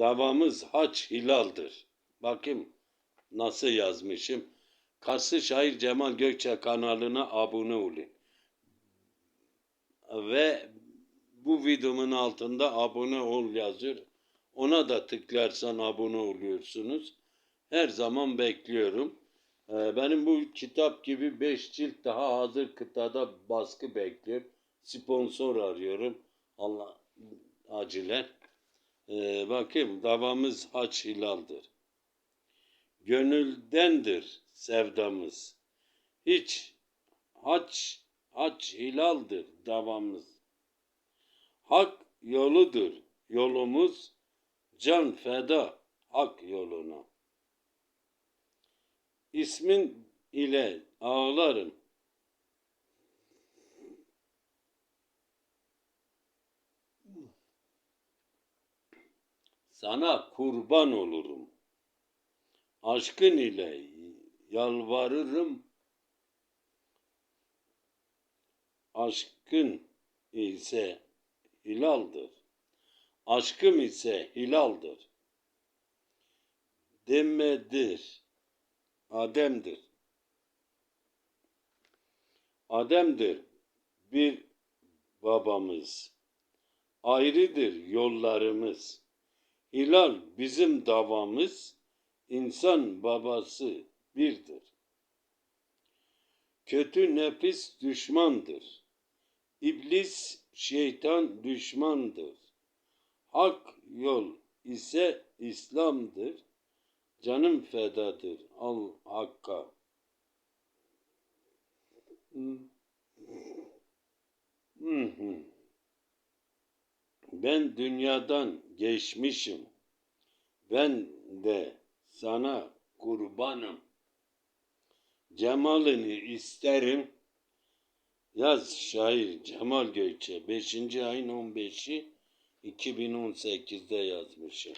davamız haç hilaldir. Bakayım nasıl yazmışım. Karşı Şair Cemal Gökçe kanalına abone olun. Ve bu videomun altında abone ol yazıyor. Ona da tıklarsan abone oluyorsunuz. Her zaman bekliyorum. Ee, Benim bu kitap gibi 5 cilt daha hazır kıtada baskı bekliyor. Sponsor arıyorum. Allah acilen. Ee, bakayım davamız haç hilaldir. Gönüldendir sevdamız. Hiç haç haç hilaldir davamız. Hak yoludur yolumuz. Can feda hak yoluna. İsmin ile ağlarım. Sana kurban olurum. Aşkın ile yalvarırım. Aşkın ise hilaldir. Aşkım ise hilaldir. Demedir. Adem'dir. Adem'dir bir babamız. Ayrıdır yollarımız. Hilal bizim davamız. İnsan babası birdir. Kötü nefis düşmandır. İblis şeytan düşmandır. Hak yol ise İslam'dır. Canım fedadır al hakka. Ben dünyadan geçmişim. Ben de sana kurbanım. Cemalini isterim. Yaz şair Cemal Gökçe 5. ayın 15'i 2018'de yazmışım.